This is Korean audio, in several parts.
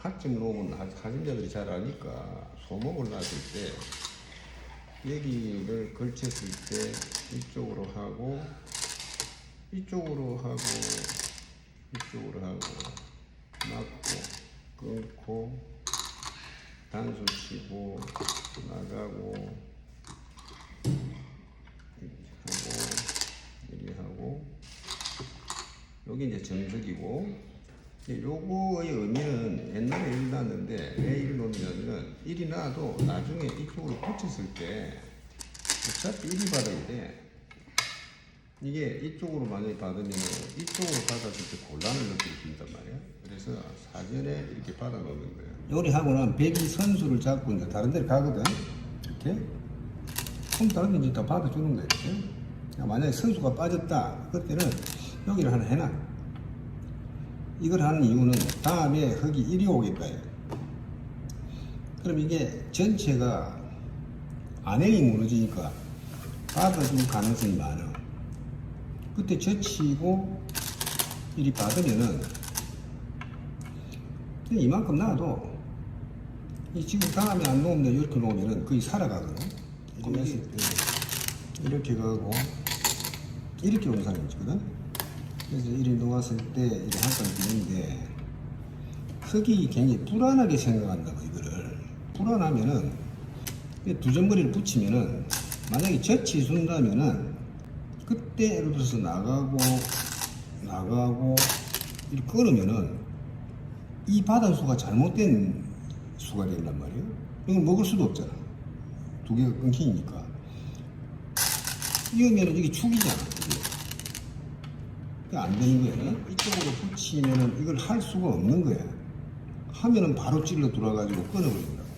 학점 놓으면 하- 사진자들이 잘 아니까 소목을 놨을 때 여기를 걸쳤을 때 이쪽으로 하고 이쪽으로 하고 이쪽으로 하고 맞고 끊고 단수 치고 나가고 이렇게 하고 이렇게 하고. 여기 이제 정석이고 요거의 의미는 옛날에 일이 났는데 왜 일이 놓냐면은 일이 나도 나중에 이쪽으로 붙였을 때 어차피 일이 받아야 돼. 이게 이쪽으로 만약에 받으면 이쪽으로 받았을 때 곤란을 느끼게 된단 말이야. 그래서 사전에 이렇게 받아 놓는 거예요 요리하고는 배기 선수를 잡고 이제 다른 데를 가거든. 이렇게? 그럼 다른 데 이제 다 받아주는 거야 이렇게? 만약에 선수가 빠졌다. 그때는 여기를 하나 해놔 이걸 하는 이유는 다음에 흙이 이리 오겠다. 그럼 이게 전체가 안행이 무너지니까 받아줄 가능성이 많아. 그때 젖히고 이리 받으면은 이만큼 놔도 이 지금 다음에 안 놓으면 이렇게 놓으면은 거의 살아가거든. 이렇게, 이렇게 가고 이렇게 오는 사람이 있거든. 그래서 이리 놓았을 때 이렇게 한건 되는데 흙이 굉장히 불안하게 생각한다고 이거를 불안하면은 이 두점머리를 붙이면은 만약에 젖이 순다면은 그때 예를 들어서 나가고 나가고 이렇게 끊으면은 이 바닥수가 잘못된 수가 된단 말이에요. 이건 먹을 수도 없잖아. 두 개가 끊기니까. 이러면은 이게 축이잖아. 안 되는 거예요. 이쪽으로 붙이면은 이걸 할 수가 없는 거야. 하면은 바로 찔러 들어가지고 끊어버린다고.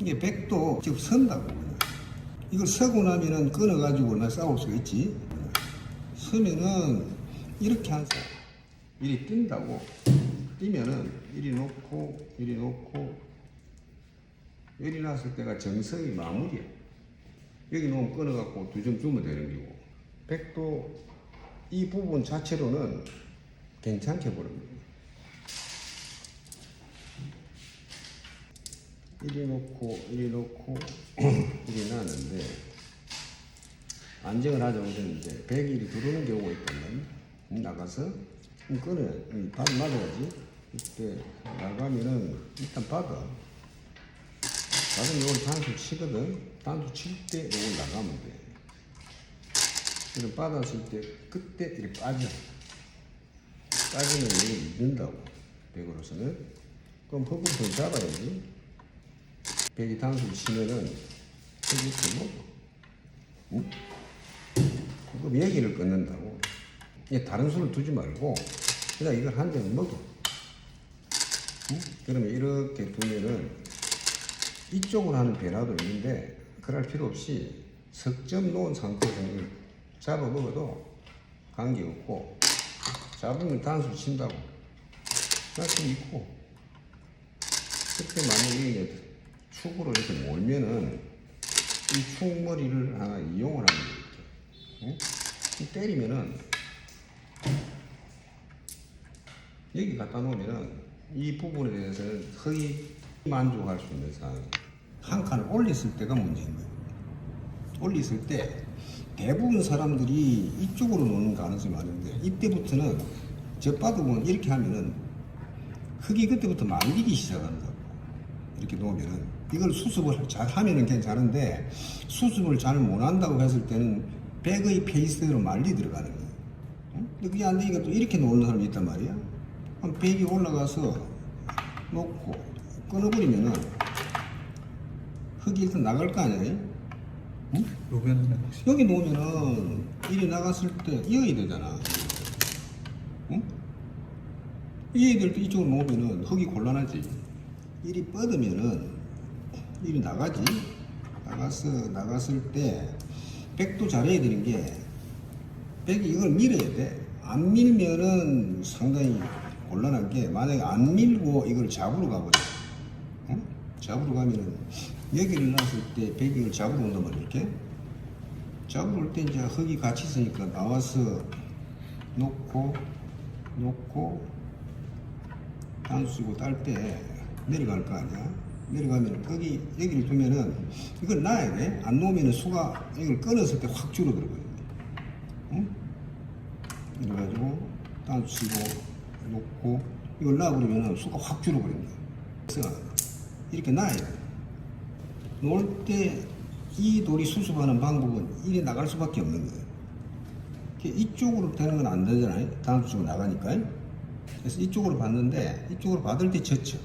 이게 백도 즉 선다고. 그냥. 이걸 서고 나면은 끊어가지고 나 싸울 수가 있지. 서면은 이렇게 한 사람. 이리 뛴다고. 뛰면은 이리 놓고, 이리 놓고, 이리 놨을 때가 정석이 마무리야. 여기 놓으면 끊어갖고 두 점 주면 되는 거고. 백도 이 부분 자체로는 괜찮게 보릅니다. 이리 놓고 이리 놓고 이리 놨는데 안정을 하자고 했는데 백일이 들어오는 경우가 있다면 나가서 끊어야 반 맞아야지. 이때 나가면은 일단 받아. 받으면 이걸 단수 치거든. 단수 칠때 이걸 나가면 돼 이를 받았을 때 그때 이렇게 빠져. 빠지면 이걸 믿는다고 백으로서는. 그럼 흙을 더 잡아야지. 백이 단수를 치면은 흙이 더 먹어. 응? 그럼 여기를 끊는다고. 이게 다른 수를 두지 말고 그냥 이걸 한 장을 먹어. 응? 그러면 이렇게 두면은 이쪽으로 하는 변화도 있는데 그럴 필요 없이 석점 놓은 상태에서 잡아 먹어도 관계 없고 잡으면 단수 친다고. 나좀 있고. 그때 만약에 축으로 이렇게 몰면은 이 축머리를 하나 이용을 하는 거예요 응? 이 때리면은 여기 갖다 놓으면은 이 부분에 대해서는 거의 만족할 수 있는 상황이에요. 한 칸을 올렸을 때가 문제인 거예요. 올렸을 때 대부분 사람들이 이쪽으로 노는 가능성이 많은데 이때부터는 젖바둑은 이렇게 하면은 흙이 그때부터 말리기 시작한다고 이렇게 놓으면은 이걸 수습을 잘 하면은 괜찮은데 수습을 잘 못한다고 했을 때는 백의 페이스대로 말리 들어가는 거예요. 응? 근데 그게 안 되니까 또 이렇게 놓는 사람이 있단 말이야. 그럼 백이 올라가서 놓고 끊어버리면은 흙이 일단 나갈 거 아니야 응? 요변은 혹시 여기 놓으면은 일이 나갔을 때 이어야 되잖아. 응? 될때 이쪽으로 놓으면은 흙이 곤란하지. 일이 뻗으면은 일이 나가지. 나갔어, 나갔을 때 백도 잘해야 되는 게 백이 이걸 밀어야 돼. 안 밀면은 상당히 곤란한 게 만약에 안 밀고 이걸 잡으러 가버려. 응? 잡으러 가면은 여기를 놨을 때 이걸 잡으러 온단 말이야, 이렇게. 잡으러 올 때 이제 흙이 같이 있으니까 나와서 놓고 놓고 단수 치고 딸 때 내려갈 거 아니야? 내려가면 거기 여기를 두면은 이걸 놔야 돼 안 놓으면은 수가 이걸 끊었을 때 확 줄어들거든요. 응? 이래가지고 단수 치고 놓고 이걸 놔버리면은 수가 확 줄어버립니다. 그래서 이렇게 놔야 돼 놓을 때이 돌이 수습하는 방법은 이리 나갈 수밖에 없는 거예요. 이쪽으로 되는 건 안 되잖아요. 다음 쪽으로 나가니까. 그래서 이쪽으로 받는데 이쪽으로 받을 때 젖혀.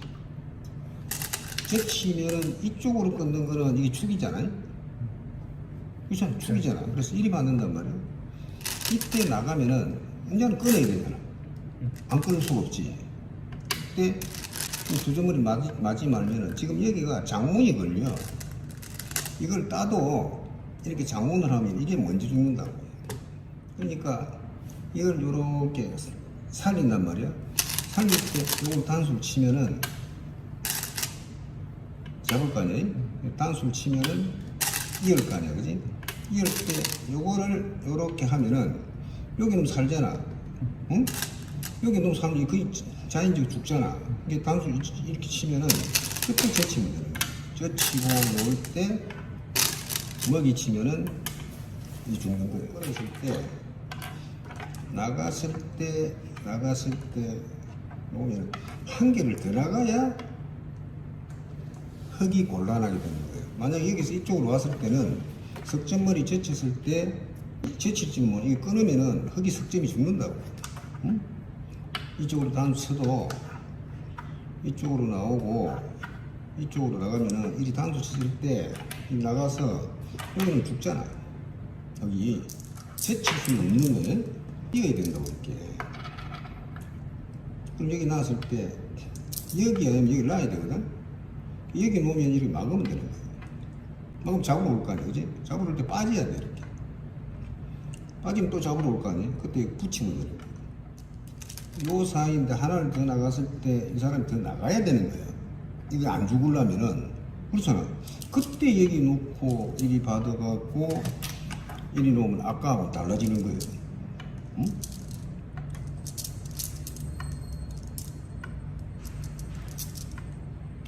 젖히면은 이쪽으로 끊는 거는 이게 축이잖아요. 이참 축이잖아. 그래서 이리 받는단 말이에요. 이때 나가면은 이제는 끊어야 되잖아. 안 끊을 수가 없지. 그때 이 두저머리 맞지, 맞지 말면은 지금 여기가 장문이 걸려. 이걸 따도 이렇게 장문을 하면 이게 먼저 죽는다고. 그러니까 이걸 요렇게 살린단 말이야. 살릴 때 요걸 단수를 치면은 잡을 거 아니야? 단수를 치면은 이을 거 아니야, 그지? 이을 때 요거를 요렇게 하면은 여기 놈 살잖아. 응? 여기 놈 살면 거의 자연적으로 죽잖아. 이게 단수 이렇게 치면은 끝을 젖히면 되는 거야. 젖히고 놓을 때 먹이 치면은 이 죽는 거예요. 그랬을 때 나갔을 때 나갔을 때 보면 한 개를 더 나가야 흙이 곤란하게 되는 거예요. 만약 여기서 이쪽으로 왔을 때는 석점머리 젖혔을 때 젖힐지 뭐 이게 끊으면은 흙이 석점이 죽는다고. 응? 이쪽으로 단수 쳐도 이쪽으로 나오고 이쪽으로 나가면은 이리 단수 쳤을 때 나가서 여기는 죽잖아. 여기 채칠 수 없는 거는 뛰어야 된다고 이렇게. 그럼 여기 나왔을 때 여기 아니면 여기 놔야 되거든. 여기 놓으면 이렇게 막으면 되는 거야. 막으면 잡으러 올 거 아니야, 그지? 잡으러 올 때 빠져야 돼 이렇게. 빠지면 또 잡으러 올 거 아니야? 그때 붙이면 되는 거야. 요 사이인데 하나를 더 나갔을 때 이 사람이 더 나가야 되는 거예요. 이게 안 죽으려면은 그렇잖아. 그때 여기 놓고 이리 받아갖고 이리 놓으면 아까하고 달라지는 거예요. 응?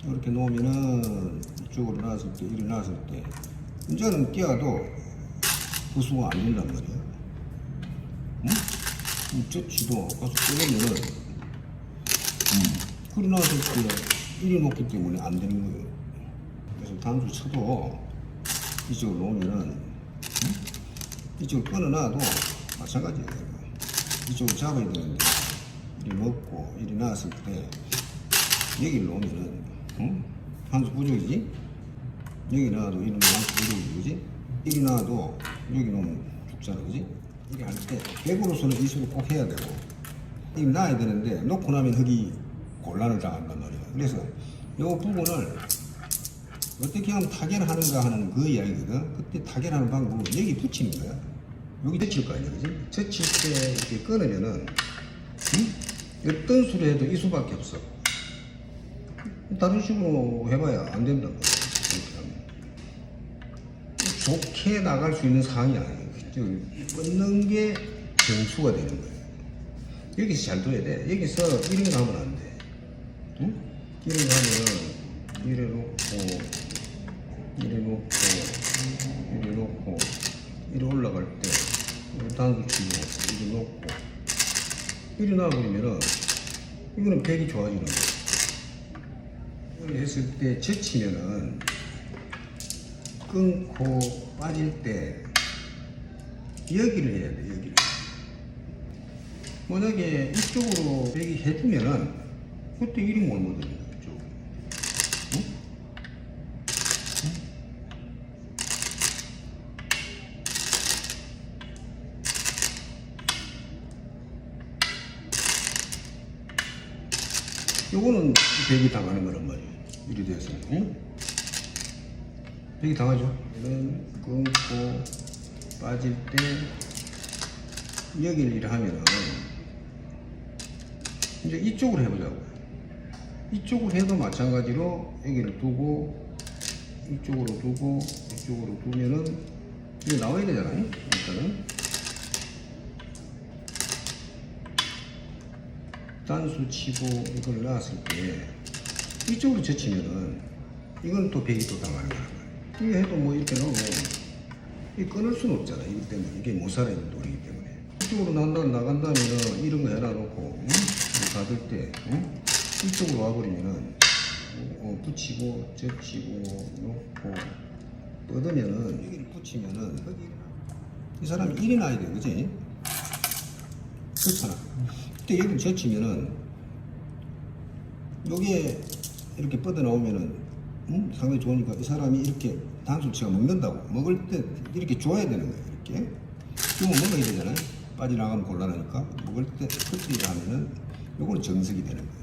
이렇게 놓으면은 이쪽으로 나왔을 때 나왔을 때 이제는 끼어도 구수가 안 된단 말이야. 응? 이 젖지도 가서 뜯으면은 음, 그리 나왔을 때 이리 놓기 때문에 안 되는 거예요. 단수 쳐도 이쪽으로 놓으면은 응? 이쪽을 끊어놔도 마찬가지예요. 이쪽을 잡아야 되는데 이리 놓고 이리 놨을 때 여기를 놓으면은 응? 한수 부족이지? 여기 놔도 이리 놓으면 한수 부족이지 그지? 이리 놔도 여기 놓으면 죽잖아 그지? 이렇게 할때 백으로서는 이 수를 꼭 해야 되고 이리 놔야 되는데 놓고 나면 흙이 곤란을 당한단 말이야 그래서 요 부분을 어떻게 하면 타결하는가 하는 그 이야기거든. 그때 타결하는 방법은 여기 붙이는 거야. 여기 젖힐 거 아니야, 그지? 젖힐 때 이렇게 끊으면은, 응? 어떤 수로 해도 이 수밖에 없어. 다른 식으로 해봐야 안 된다고. 하면. 좋게 나갈 수 있는 상황이 아니에요. 저 끊는 게 정수가 되는 거예요. 여기서 잘 둬야 돼. 여기서 이런 거 하면 안 돼. 응? 이런 거 하면은, 이래 놓고, 이래 놓고 이래 놓고 이래 올라갈 때 이래 단수 치고 이래 놓고 이래 놔버리면은 이거는 백이 좋아지는 이렇게 했을 때 젖히면은 끊고 빠질 때 여기를 해야 돼 여기를. 만약에 이쪽으로 백이 해주면은 그때 이리 못거 요거는 백이 당하는 거란 말이에요. 이리 돼서. 응? 백이 당하죠. 이런 끊고 빠질 때 여기를 이래 하면은 이제 이쪽으로 해보자고요. 이쪽으로 해도 마찬가지로 여기를 두고 이쪽으로 두고 이쪽으로 두면은 이게 나와야 되잖아요. 일단은 단수 치고 이걸 놨을 때 이쪽으로 젖히면은 이건 또 백이 또 당하는 거야. 이게 해도 뭐 이렇게 놓으면 이 끊을 수는 없잖아. 이기 때문에 이게 못 살아있는 돌이기 때문에 이쪽으로 나간다 나간다면은 이런 거 해놔놓고 응? 이거 받을 때 응? 이쪽으로 와버리면은 어, 붙이고 젖히고 놓고 뻗으면은 여기를 붙이면은 이 사람이 일이 나야 돼, 그지? 그렇잖아. 그때 여기를 젖히면은 요게 이렇게 뻗어 나오면은 음? 상당히 좋으니까 이 사람이 이렇게 단수치가 먹는다고. 먹을 때 이렇게 줘야 되는 거예요 이렇게. 주면 먹어야 되잖아요. 빠져나가면 곤란하니까. 먹을 때 터뜨리려 하면은 요거는 정석이 되는 거예요